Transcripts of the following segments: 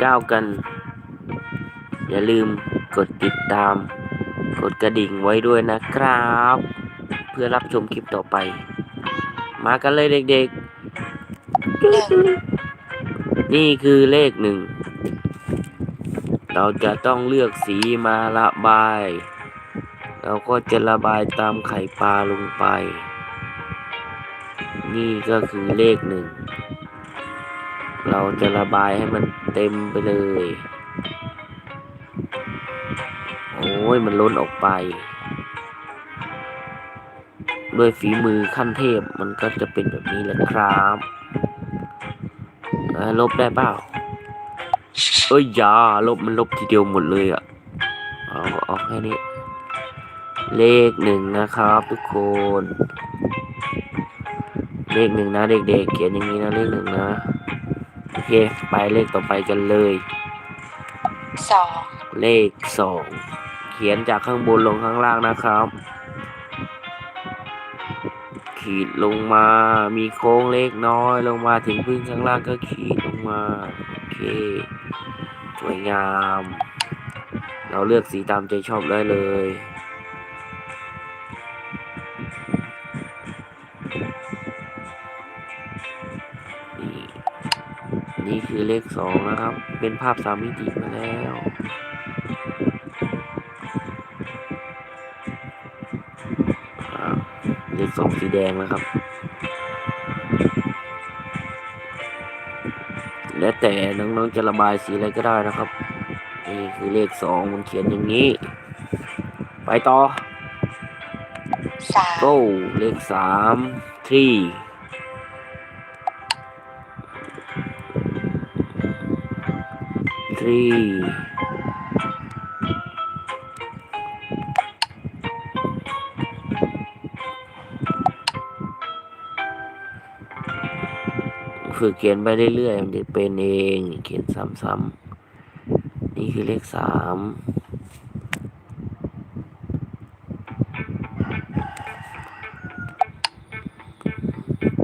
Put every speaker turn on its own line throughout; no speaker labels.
เก้ากัน อย่าลืมกดติดตาม กดกระดิ่งไว้ด้วยนะครับ เพื่อรับชมคลิปต่อไป มากันเลยเด็กๆ นี่คือเลขหนึ่ง เราจะต้องเลือกสีมาระบาย เราก็จะระบายตามไข่ปลาลงไป นี่ก็คือเลขหนึ่ง เราจะระบายให้มันเต็มไปเลย โอ้ยมันล้นออกไป ด้วยฝีมือขั้นเทพมันก็จะเป็นแบบนี้แหละครับลบได้เปล่า เอ้ยอยาลบมันลบทีเดียวหมดเลยอะ่ะ เอาเอาแค่นี้ เลขหนึ่งนะครับทุกคน เลขหนึ่งนะเด็กๆเขียนอย่างนี้นะเลขหนึ่งนะ อเค ไปเลขต่อไปกันเลย
สอง
เลขสองเขียนจากข้างบนลงข้างล่างนะครับ ขีดลงมามีโค้งเล็กน้อยลงมาถึงพื้นข้างล่างก็ขีดลงมา โอเค สวยงาม เราเลือกสีตามใจชอบได้เลย นี่คือเลขสองนะครับ เป็นภาพสามมิติมาแล้วอ่าเลขสองสีแดงนะครับ แล้วแต่น้องๆจะระบายสีอะไรก็ได้นะครับนี่คือเลขสองมันเขียนอย่างนี้ ไปต่อ
สาม
go เลขสาม three ทรีฝึกเขียนไปเรื่อยๆมันจะเป็นเอง เขียนซ้ำๆ นี่คือเลขสาม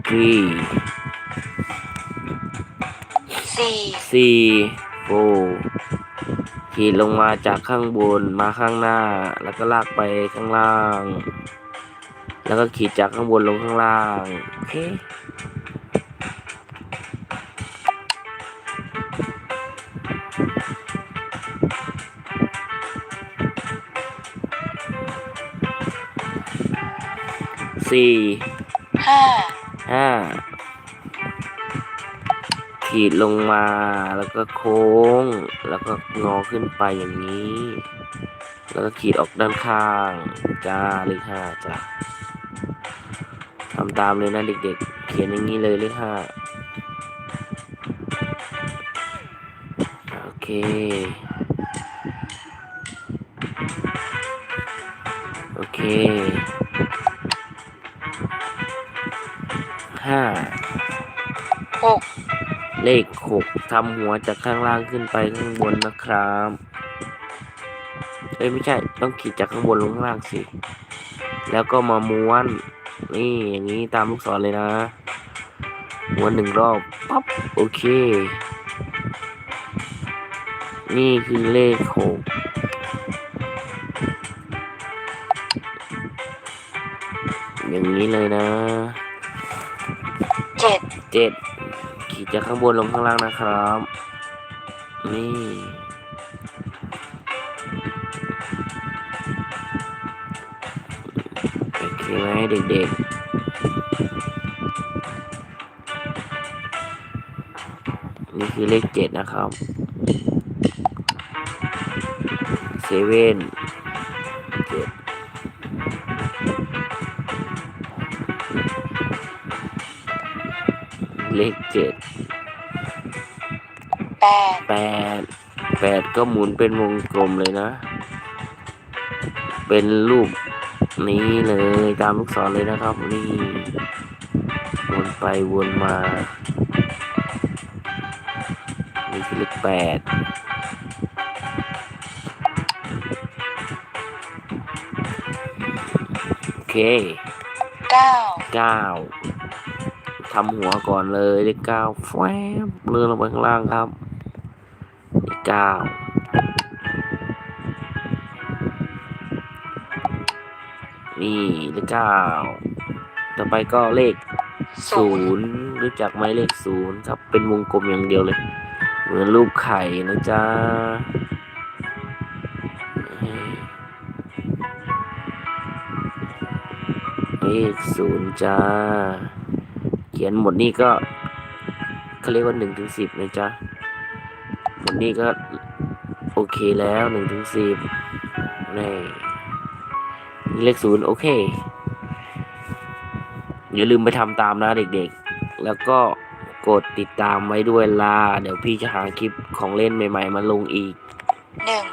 ทรี
สี่
สี่ โฟขีดลงมาจากข้างบนมาข้างหน้า แล้วก็ลากไปข้างล่าง แล้วก็ขีดจากข้างบนลงข้างล่างโอเคสี่
ห้า
ห้า ขีดลงมาแล้วก็โค้ง แล้วก็งอขึ้นไปอย่างนี้ แล้วก็ขีดออกด้านข้างจ้าเลขห้าจ้าทำตามเลยนะเด็กๆ เขียนอย่างนี้เลยเลขห้าโอเคโอเคห้า
หก
เลขหกทำหัวจากข้างล่างขึ้นไปข้างบนนะครับเอ้ยไม่ใช่ต้องขีดจากข้างบนลงข้างล่างสิ แล้วก็มาม้วน นี่อย่างนี้ตามลูกศรเลยนะ ม้วนหนึ่งรอบปั๊บโอเค นี่คือเลขหกอย่างนี้เลยนะ
เจ็ด
เจ็ด ขีดจากข้างบนลงข้างล่างนะครับ นี่ โอเคไหมเด็กๆนี่คือเลขเจ็ดนะครับเซเว่น เลขเจ็ด
แปด
แปดแปดก็หมุนเป็นวงกลมเลยนะ เป็นรูปนี้เลยตามลูกศรเลยนะครับนี่วนไปวนมานี่คือเลขแปดโอเค
เก้า
เก้า ทำหัวก่อนเลยเลขเก้าแฟบเลื่อนลงไปข้างล่างครับเลขเก้านี่เลขเก้าต่อไปก็เลขศู
นย์
นย์รู้จักไหมเลขศูนย์ครับ เป็นวงกลมอย่างเดียวเลย เหมือนรูปไข่นะจ๊ะเลขศูนย์จ้า เขียนหมดนี่ก็เขาเรียกว่าหนึ่งถึงสิบนะจ๊ะหมดนี่ก็โอเคแล้วหนึ่งถึงสิบนี่เลขศูนย์โอเค อย่าลืมไปทำตามนะเด็กๆ แล้วก็กดติดตามไว้ด้วยล่ะเดี๋ยวพี่จะหาคลิปของเล่นใหม่ ๆ มาลงอีก
หนึ่ง